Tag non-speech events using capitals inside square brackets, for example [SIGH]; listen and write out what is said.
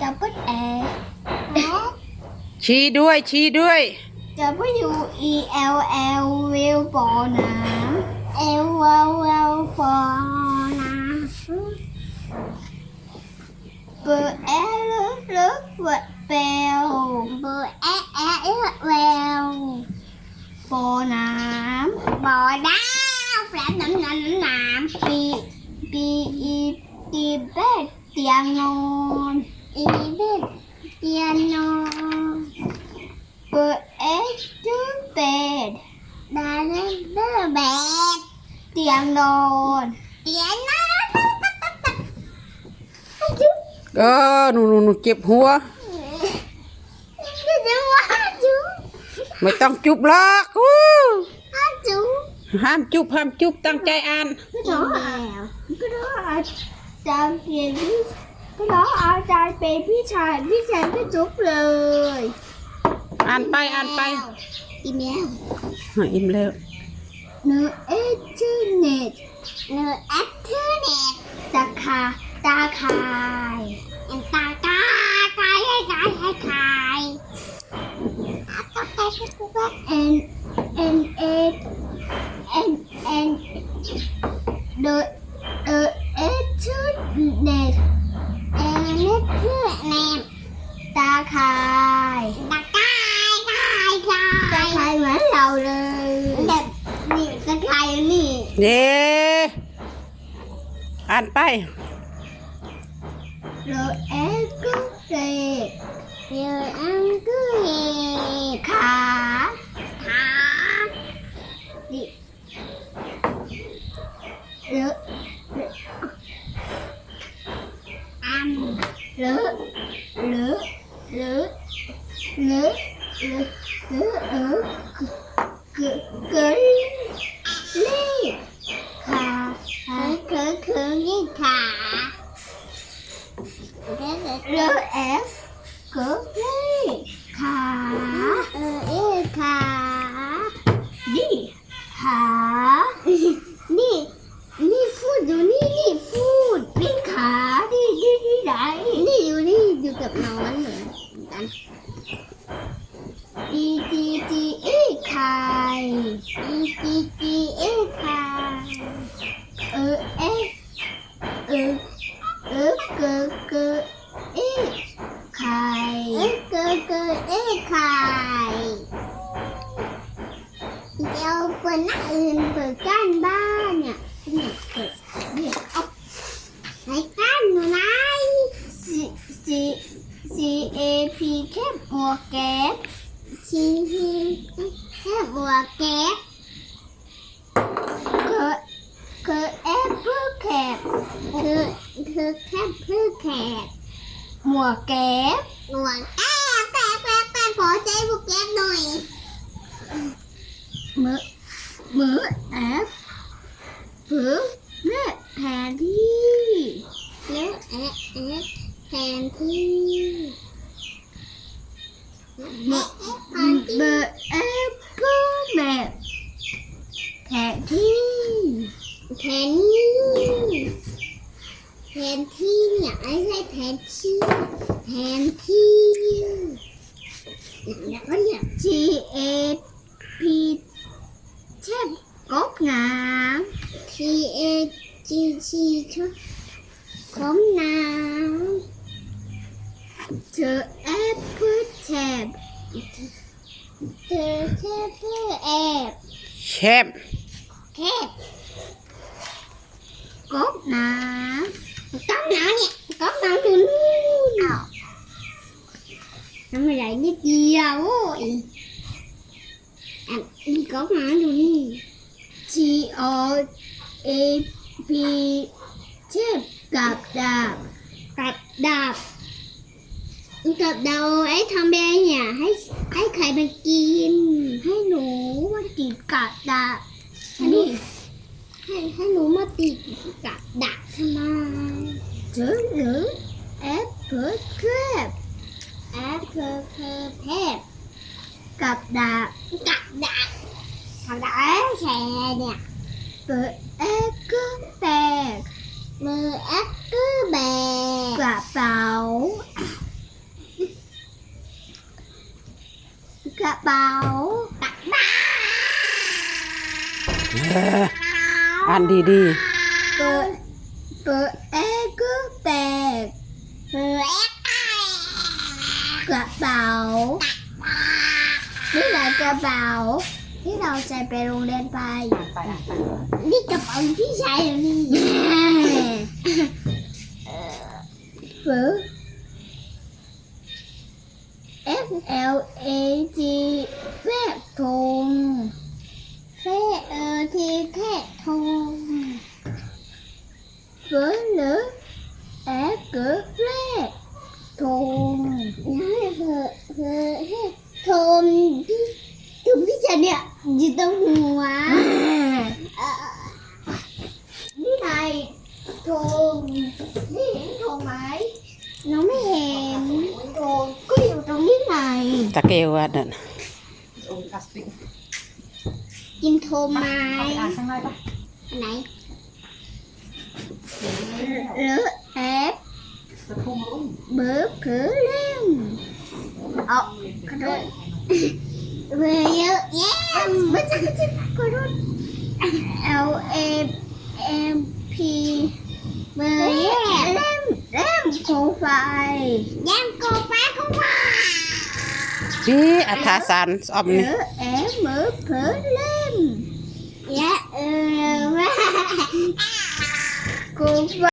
ดับเบิลแอร์แอร์ ชี้ด้วย ชี้ด้วย W E L L วิวบ่อน้ำ L L L บ่อน้ำเบอร์แอร์ลึกลึกเวิร์ดเบลเบอร์แอร์แอร์เวิร์ดเบลบ่อน้ำบ่อน้ำแฝงน้ำน้ำน้ำ B B E D เบดเตียงนอน E เบดเตียงนอน เปิดเอ็กซ์ดูเบดดาเล่นเดอร์เบดเตียงนอนเตียงนอน เออหนูหนูหนูเจ็บหัว จะจะว่าจุ ไม่ต้องจุบหรอกอู้ ว่าจุ ห้ามจุบห้ามจุบตั้งใจอ่าน ก็ต้องเอาก็ต้องเอาจานเปลี่ยนพี่ก็ต้องเอาจานเป็นพี่ชายพี่ชายก็จุบเลยอ่านไปอ่านไปอีเมลอะอิ่มแล้วเนื้อเอทูเน็ตเนื้อแอปเทอร์เน็ตตาคาตาคายตาตาคายให้คายให้คายต้องไปให้กูว่า N N A N N the the A to net N นี่คือ แนมตาคายตาคายคายคายตาคายเหมือนเราเลยแบบนี่ตาคายนี่เย้อ่านไปเราเอ็กก็เด็กเราอังก็เห็กขาขาดิเลอะอันเลอะเลอะเลอะเลอะเลอะเลอะ เออเกิเกลี่ขาขาเกิเกิลี่ขารเอฟก็เลขาเออเอขาดีขานี่นี่ฟูดอยู่นี่นี่ฟูดนี่ขานี่นี่นี่ไหนนี่อยู่นี่อยู่กับน้องเหมือนกัน E G G E ไข่ E G G E ไข่เออเอเออ เออเกอเกอเอ๊ไข่เออเกอเกอเอ๊ไข่เดี๋ยวเปิดหน้าอื่นเปิดก้านบ้านเนี่ยเนี่ยเปิดเนี่ยเอาไหนก้านอยู่ไหน C C C A P แคบหัวแก๊ส C P แคบหัวแก๊สเกอเกอแอปเปิลแคบ คือคือแค่เพื่อแขกหมวกแก๊ปหมวกแก๊ปแก๊ปแก๊ปแก๊ปขอใจหมวกแก๊ปหน่อยมือมือแอปผือเลือกแผนที่เลือกแอปแอปแผนที่เบอร์เบอร์แอปเปิลแมปแผนที่แผนที่ แผนที่เนี่ย ไม่ใช่แผนที่แผนที่แล้วก็เนี่ย G A P เช่นก๊อกน้ำ T A G G ชุดก๊อกน้ำเธอแอปเพื่อแชบเธอแค่เพื่อแอบแชมป์แคบก๊อกน้ำก๊อกน้ำเนี่ย ก๊อกน้ำอยู่นู่นอ้าวน้ำไหลนิดเดียวโอ้ยอะมีก๊อกน้ำอยู่นี่ G O A P เช่กับดาบกับดาบกับดาวไอ้ทำแบบเนี่ยให้ให้ใครมันกิน ให้หนูมันกินกับดาบอันนี้ให้ให้หนูมาติดกับดักทำไม Blue apple crab. Apple crab. Cặp đạp. Cặp đạp. Cặp đạp xe nè. Blue apple bag. Blue apple bag. Cặp bảo. Cặp bảo. Cặp bảo. Ăn đi đi. Blue, blue กระเป๋านี่แหละกระเป๋าที่เราใส่ไปโรงเรียนไปนี่กระเป๋าที่ใช้แล้วนี่ buồn quá [LAUGHS] ừ. ờ, ờ. Cái này thường Cái hiển thường mãi Nó mới hèm Thường có nhiều trong cái này Ta kêu qua nè Chim thường mãi Này. Rửa ép. Bớp cửa lên. Ờ, Ồ, oh, [LAUGHS] em L M M P M em em không phải em không phải không phải ý à tha san om nè em mở phở lên dạ ơ, cô phải